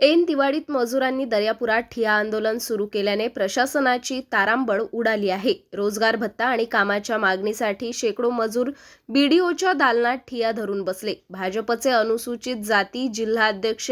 ऐन दिवाळीत मजुरांनी दर्यापुरात ठिया आंदोलन सुरू केल्याने प्रशासनाची तारांबळ उडाली आहे. रोजगार भत्ता आणि कामाच्या मागणीसाठी शेकडो मजूर बीडीओच्या दालनात ठिया धरून बसले. भाजपचे अनुसूचित जाती जिल्हाध्यक्ष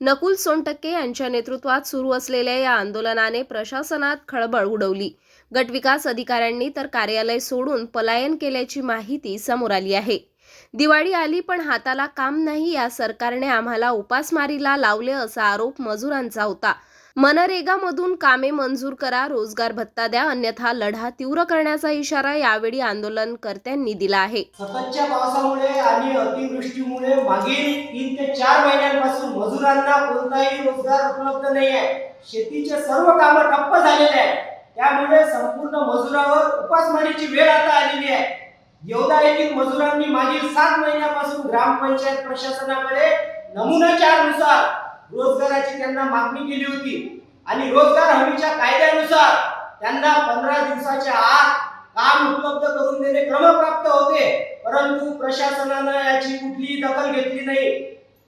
नकुल सोनटक्के यांच्या नेतृत्वात सुरू असलेल्या या आंदोलनाने प्रशासनात खळबळ उडवली. गटविकास अधिकाऱ्यांनी तर कार्यालय सोडून पलायन केल्याची माहिती समोर आली आहे. दिवाळी आली पण हाताला काम नाही या सरकारने आम्हाला उपासमारीला लावले असा आरोप मजुरांचा होता. मनरेगामधून कामे मंजूर करा रोजगार भत्ता द्या अन्यथा लढा तीव्र करण्याचा इशारा यावेळी आंदोलनकर्त्यांनी दिला आहे. सततच्या पावसामुळे आणि अतिवृष्टीमुळे मागील तीन ते चार महिन्यांपासून मजुरांना कोणताही रोजगार उपलब्ध नाही आहे शेतीचे सर्व कामं ठप्प झालेले आहे त्यामुळे संपूर्ण मजुरावर उपासमारीची वेळ आता आलेली आहे. येवदा येथील मजुरांनी मागील सात महिन्यापासून ग्रामपंचायत प्रशासनाकडे नमुन्याच्यानुसार रोजगाराची त्यांना मागणी केली होती. आणि रोजगार हमीच्या कायद्यानुसार त्यांना पंधरा दिवसाच्या आत काम उपलब्ध करून देणे क्रमप्राप्त होते. परंतु प्रशासनानं याची कुठलीही दखल घेतली नाही.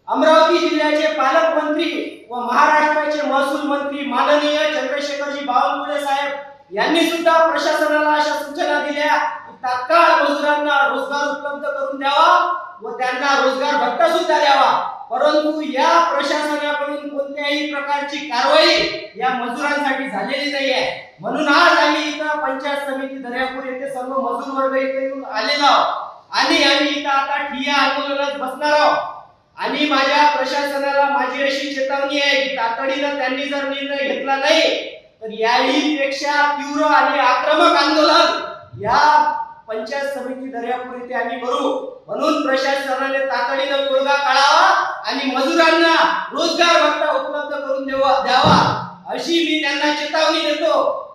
अमरावती जिल्ह्याचे पालकमंत्री व महाराष्ट्राचे महसूल मंत्री माननीय चंद्रशेखरजी बावनकुळे साहेब यांनी सुद्धा प्रशासनाला अशा सूचना दिल्या की तात्काळ करून द्यावा व त्यांना रोजगार भत्ता सुद्धा द्यावा. परंतु या प्रशासनाकडून कोणत्याही प्रकारची कारवाई या मजुरांसाठी झालेली नाही आहे म्हणून आज आम्ही इथं पंचायत समिती दर्यापूर येथे सर्व मजूर वर्ग इथे येऊन आलेलो आहोत. आणि आम्ही इथं आता ठिया आंदोलनात बसणार आहोत. आणि माझ्या प्रशासनाला माझी अशी चेतावणी आहे की तातडीनं त्यांनी जर निर्णय घेतला नाही तर याही पेक्षा तीव्र आणि आक्रमक आंदोलन या पंचायत समिती दर्यापूर ते आम्ही भरू. म्हणून प्रशासनाने तातडीनं तोडगा काढावा आणि मजुरांना रोजगार भत्ता उपलब्ध करून देवा द्यावा. अशी मी त्यांना चेतावणी देतो.